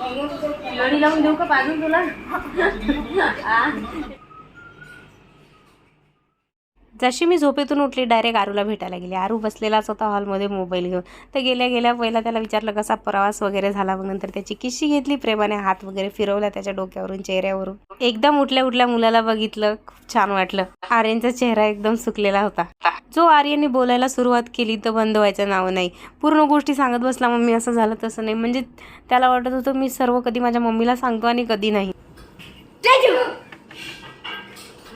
लढी लावून देऊ का बाजून तुला? जशी मी झोपेतून उठली डायरेक्ट आरूला भेटायला गेली. आरू बसलेलाच होता हॉलमध्ये मोबाईल घेऊन. तर गेल्या गेल्या पहिला त्याला विचारलं कसा प्रवास वगैरे झाला? मग नंतर त्याची किशी घेतली. प्रेमाने हात वगैरे फिरवला त्याच्या डोक्यावरून चेहऱ्यावरून. एकदम उठल्या उठल्या मुलाला बघितलं. खूप छान वाटलं. आर्यनचा चेहरा एकदम सुकलेला होता. जो आर्यने बोलायला सुरुवात केली तर बंद व्हायचं नाव नाही. पूर्ण गोष्टी सांगत बसला मम्मी असं झालं तसं नाही. म्हणजे त्याला वाटत होतं मी सर्व कधी माझ्या मम्मीला सांगतो आणि कधी नाही.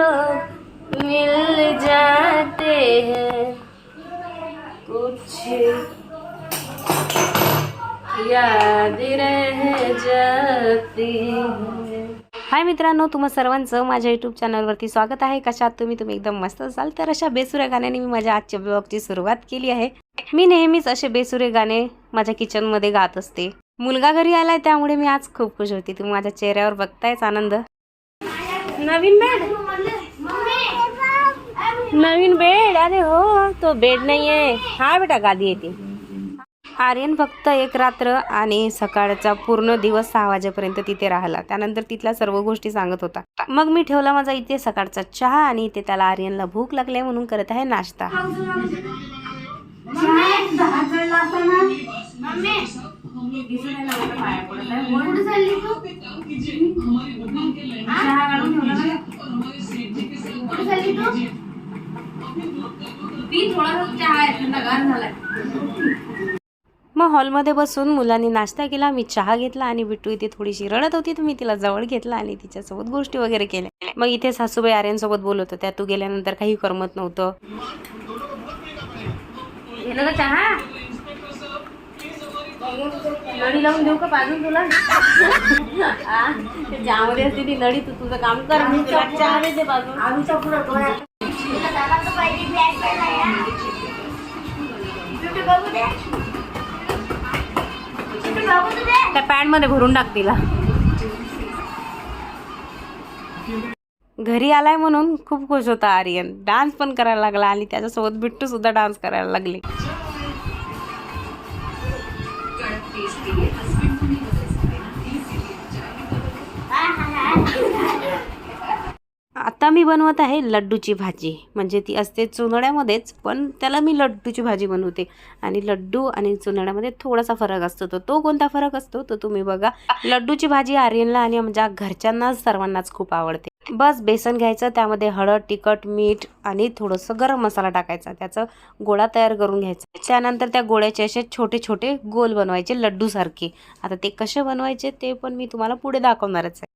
लोग मिल जाते हैं। कुछ याद रह जाती है। हाय मित्रांनो तुम्हा सर्वांचं माझ्या यूट्यूब चॅनलवरती स्वागत आहे. कशात तुम्ही? तुम्ही एकदम मस्त असाल. तर अशा बेसुऱ्या गाण्याने मी माझ्या आजच्या ब्लॉगची सुरुवात केली आहे. मी नेहमीच असे बेसुरे गाणे माझ्या किचनमध्ये गात असते. मुलगा घरी आलाय त्यामुळे मी आज खूप खुश होती. तुम्ही माझ्या चेहऱ्यावर बघतायच आनंद. नवीन बेड नवीन बेड अरे हो तो बेड नाही आहे हा बेटा गादी येते. आर्यन फक्त एक रात्र आणि सकाळचा पूर्ण दिवस सहा वाजेपर्यंत तिथे राहिला. त्यानंतर तिथल्या सर्व गोष्टी सांगत होता. मग मी ठेवला माझा इथे सकाळचा चहा आणि इथे त्याला आर्यनला भूक लागली म्हणून करत आहे नाश्ता. मग हॉलमध्ये बसून मुलांनी नाश्ता केला मी चहा घेतला आणि बिट्टू इथे थोडीशी रडत होती तर मी तिला जवळ घेतला आणि तिच्यासोबत गोष्टी वगैरे केल्या. मग इथे सासूबाई आर्यनसोबत बोलत होत्या तू गेल्यानंतर काही करमत नव्हतं. चहा? नळी लावून देऊ का बाजून तुला? चहामध्ये असते ती नळी तू तुझं काम कर मी तुला चहा देते बाजून त्या पॅन्टमध्ये भरून टाक तिला. घरी आलाय म्हणून खूप खुश होता आर्यन. डान्स पण करायला लागला आणि त्याच्यासोबत बिट्टू सुद्धा डान्स करायला लागली. आता मी बनवत आहे लड्डूची भाजी. म्हणजे ती असते चुनड्यामध्येच पण त्याला मी लड्डूची भाजी बनवते. आणि लड्डू आणि चुनड्यामध्ये थोडासा फरक असतो. तर तो कोणता फरक असतो? तो तुम्ही बघा. लड्डूची भाजी आर्यनला आणि आमच्या घरच्यांनाच सर्वांनाच खूप आवडते. बस बेसन घ्यायचं त्यामध्ये हळद तिखट मीठ आणि थोडंसं गरम मसाला टाकायचा. त्याचं गोळा तयार करून घ्यायचा. त्यानंतर त्या गोळ्याचे असे छोटे छोटे गोल बनवायचे लड्डूसारखे. आता ते कसे बनवायचे ते पण मी तुम्हाला पुढे दाखवणारच आहे.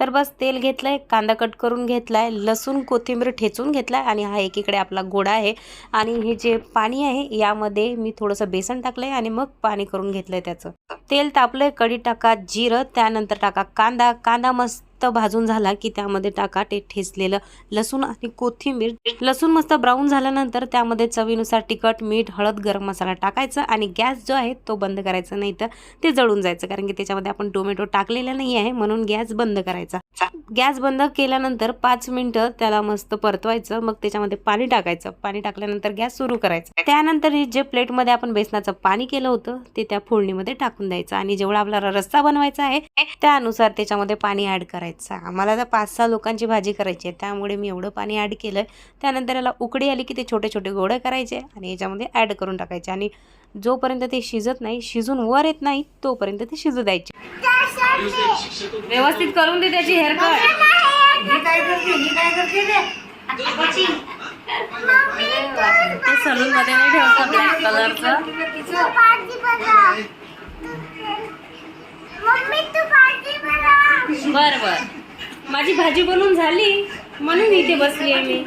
तर बस तेल घेतलं आहे कांदा कट करून घेतलाय लसूण कोथिंबीर ठेचून घेतलाय आणि हा एकीकडे आपला गोडा आहे. आणि हे जे पाणी आहे यामध्ये मी थोडंसं बेसन टाकलं आहे आणि मग पाणी करून घेतलं आहे त्याचं. तेल तापलं आहे कढी टाका जिरं त्यानंतर टाका कांदा. कांदा मस्त भाजून झाला की त्यामध्ये टाका ते ठेचलेलं लसूण आणि कोथिंबीर. लसूण मस्त ब्राऊन झाल्यानंतर त्यामध्ये चवीनुसार तिखट मीठ हळद गरम मसाला टाकायचा आणि गॅस जो आहे तो बंद करायचा. नाही तर ते जळून जायचं कारण की त्याच्यामध्ये आपण टोमॅटो टाकलेला नाही आहे म्हणून गॅस बंद करायचा. गॅस बंद केल्यानंतर पाच मिनिटं त्याला मस्त परतवायचं मग त्याच्यामध्ये पाणी टाकायचं. पाणी टाकल्यानंतर गॅस सुरू करायचा. त्यानंतर जे प्लेटमध्ये आपण बेसनाचं पाणी केलं होतं ते त्या फोडणीमध्ये टाकून द्यायचं. आणि जेवढा आपला रस्सा बनवायचा आहे त्यानुसार त्याच्यामध्ये पाणी ऍड करायचं. आम्हाला तर पाच सहा लोकांची भाजी करायची आहे त्यामुळे मी एवढं पाणी ऍड केलं. त्यानंतर याला उकडी आली की ते छोटे छोटे गोळे करायचे आणि याच्यामध्ये ऍड करून टाकायचे. आणि जोपर्यंत ते शिजत नाही शिजून वर येत नाही तोपर्यंत ते शिजू द्यायचे. व्यवस्थित करून दे त्याची हेअरकट ते सलून मध्ये नाही ठेवतात ब्लॅक कलरचं बर बर. माझी भाजी बनवून झाली. म्हणून इथे बसली आहे मी.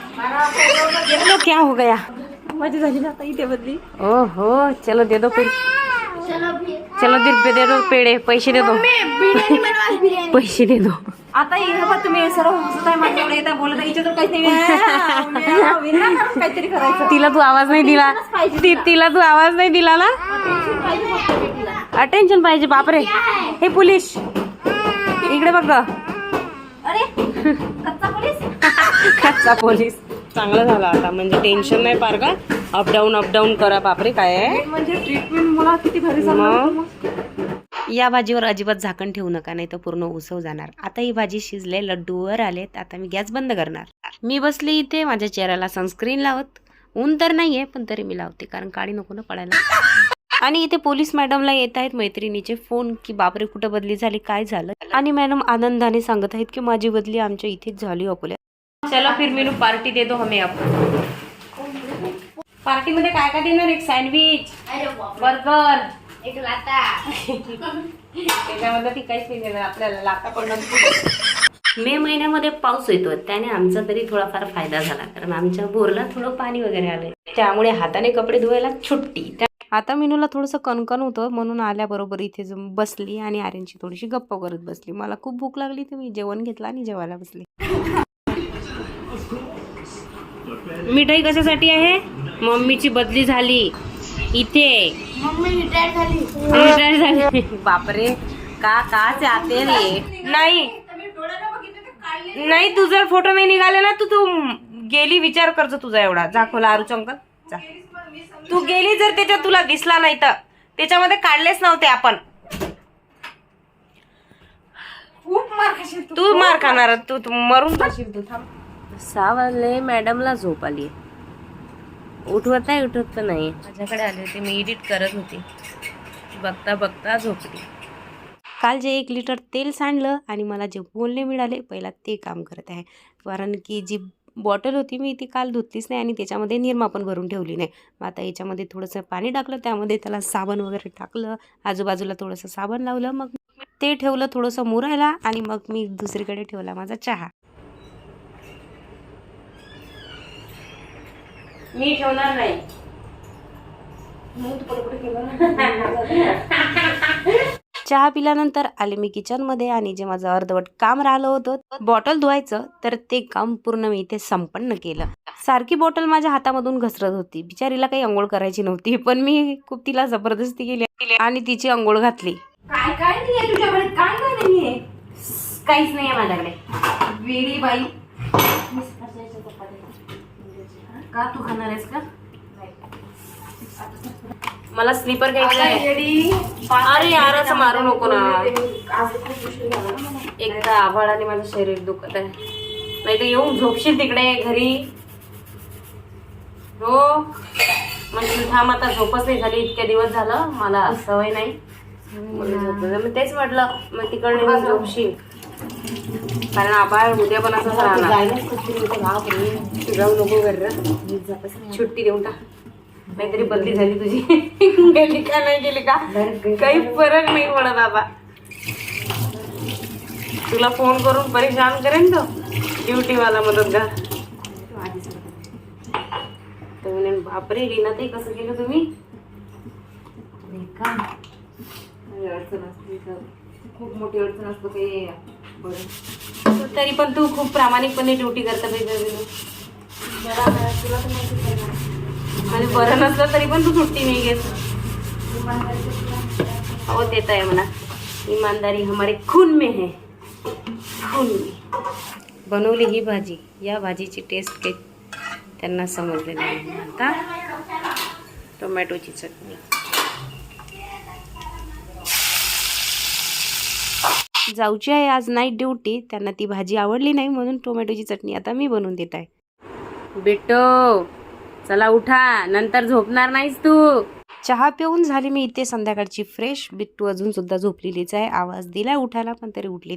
चलो क्या हो गया? मज़ा झाली ना थे बदली ओहो चलो दे दो फिर चलो भी चलो दे रुपये दे दो पेढे पैसे दे दो. पैसे दे दो. आता हे बघ तुम्ही सर्व हसत आहे माझ्याकडे येता बोलत आहे हिच्या तर काहीच नाही आहे. विनाकारण काहीतरी करायचं. तिला तू आवाज नाही दिला. तिला. तू आवाज नाही दिला ना? अटेन्शन पाहिजे बापरे. हे पोलीस इकडे बघ. अरे कच्चा पोलीस कच्चा पोलीस चांगलं झालं आता. म्हणजे टेन्शन नाही पार का? अपडाऊन अपडाऊन करा. बापरे काय आहे? म्हणजे ट्रीटमेंट मला किती भारी या भाजीवर अजिबात झाकण ठेवू नका नाही तर पूर्ण उसव जाणार. आता ही भाजी शिजले लड्डूवर आलेत. आता मी गॅस बंद करणार. मी बसले इथे माझ्या चेहऱ्याला सनस्क्रीन लावत. ऊन तर नाहीये पण तरी मी लावते कारण काळी नको ना पडायला. आणि इथे पोलीस मॅडमला येत आहेत मैत्रिणीचे फोन की बापरे कुठं बदली झाली काय झालं? आणि मॅडम आनंदाने सांगत आहेत की माझी बदली आमच्या इथेच झाली अकोल्यात. चलो फिर मेनू पार्टी दे दो हमें अब। पार्टी मध्ये काय काय देणार? एक सँडविच बर्गर एक लाता. त्याच्यामध्ये ती काहीच नाही देणार आपल्याला पडणार मे महिन्यामध्ये पाऊस येतो त्याने आमचा तरी थोडाफार फायदा झाला कारण आमच्या बोरला थोडं पाणी वगैरे आलंय. त्यामुळे हाताने कपडे धुवायला छुट्टी. आता मिनूला थोडंसं कणकण होतं म्हणून आल्याबरोबर इथे बसली आणि आर्यनची थोडीशी गप्पा करत बसली. मला खूप भूक लागली तर मी जेवण घेतलं आणि जेवायला बसली. मिठाई कशासाठी आहे? मम्मीची बदली झाली. इथे. मम्मी रिटायर झाली. रिटायर झाली. बापरे. का काच आते रे नाही. नाही तू जर फोटो नाही निघाले ना तू तू गेली विचार करतो तुझा एवढा. जा खोला आरूच अंकल तू गेली जर त्याच्यात तुला दिसला नाही तर. त्याच्यामध्ये काढलेच नव्हते आपण. खूप मार खाशील तू मार खाणार तू तू मरून जाशील तू. थांब. सहा वाजले मॅडमला झोप आली उठवत नाही उठवत तर नाही. माझ्याकडे आले होते मी एडिट करत होती. बघता बघता झोपली. काल जे एक लिटर तेल सांडलं आणि मला जे बोलणे मिळाले पहिला ते काम करत आहे. कारण की जी बॉटल होती मी ती काल धुतलीच नाही आणि त्याच्यामध्ये निरमा पण भरून ठेवली नाही. मग आता याच्यामध्ये थोडंसं पाणी टाकलं त्यामध्ये त्याला साबण वगैरे टाकलं आजूबाजूला थोडंसं साबण लावलं मग ते ठेवलं थोडंसं मुरायला आणि मग मी दुसरीकडे ठेवला माझा चहा. मी ठेवणार नाही. चहा पिल्यानंतर आले मी किचनमध्ये आणि जे माझं अर्धवट काम राहिलं होतं बॉटल धुवायचं तर ते काम पूर्ण मी इथे संपन्न केलं. सारखी बॉटल माझ्या हातामधून घसरत होती. बिचारीला काही अंघोळ करायची नव्हती पण मी खूप तिला जबरदस्ती केली आणि तिची अंघोळ घातली. काय काय नाही आहे तुझ्याकडे काय काय नाही आहे काहीच नाही आहे माझ्याकडे. वेडी बाई. का? तू खाणार आहेस का? मला स्लीपर घ्यायचं आहे. अरे यार असं मारू नको ना. एकदा आभाळाने माझं शरीर दुखत आहे. नाही तर येऊन झोपशील तिकडे घरी. हो. म्हणजे थांब आता झोपच नाही झाली. इतक्या दिवस झालं. मला सवय नाही. तेच म्हटलं. मग तिकडे झोपशील. कारण आभाळ उद्या पण असंच राहणार. तू जाऊ नको घरी सुट्टी देऊन टाक. नाहीतरी बदली झाली तुझी. गेली का नाही गेली का? काही फरक नाही पडत आता तुला फोन करून परेशान करेन तो. ड्युटी वाला मदतगार तर म्हणे बापरे रीना ताई कसं केलं तुम्ही? खूप मोठी अडचण असतो काही बरं. तरी पण तू खूप प्रामाणिकपणे ड्युटी करता पाहिजे बरं तुला तर म्हणजे बरं नसलं तरी पण तू सुट्टी नाही घेत. हो देत आहे म्हणा. इमानदारी हमारे खून में है. खून में. बनवली ही भाजी. या भाजीची टेस्ट काही त्यांना समजलेली नाही आता टोमॅटोची चटणी. जाऊची आहे आज नाईट ड्युटी त्यांना ती भाजी आवडली नाही म्हणून टोमॅटोची चटणी आता मी बनवून देत आहे. बेटो चला उठा नंतर झोपणार नाहीस तू. चहा पिऊन झाली मी इथे संध्याकाळची फ्रेश बिट्टू अजून सुद्धा झोपलेलीच आहे. आवाज दिलाय उठायला पण तरी उठली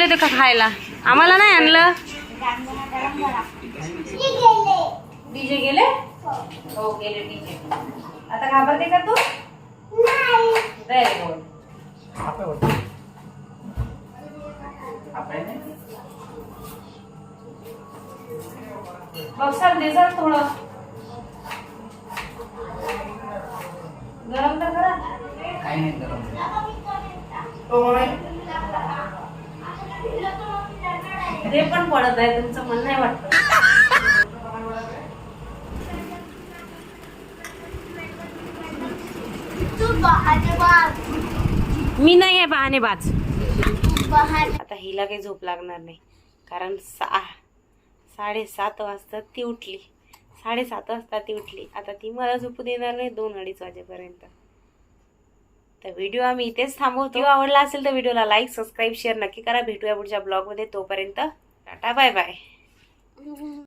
गेले होते का खायला? आम्हाला नाही आणलं. डीजे गेले? हो गेले डीजे. आता घाबरते का तू? व्हेरी गुड दे जरा थोडं. गरम तर करा. काही नाही गरम. ते पण पडत आहे तुमचं मन नाही वाटत. मी नाही आहे बहाणेबाज आता हिला काही झोप लागणार नाही कारण सा साडेसात वाजता ती उठली. साडेसात वाजता ती उठली. आता ती मला झोपू देणार नाही दोन अडीच वाजेपर्यंत. तर व्हिडिओ आम्ही इथेच थांबवतो. व्हिडिओ आवडला असेल तर व्हिडिओला लाईक सबस्क्राईब शेअर नक्की करा. भेटूया पुढच्या ब्लॉगमध्ये तोपर्यंत टाटा बाय बाय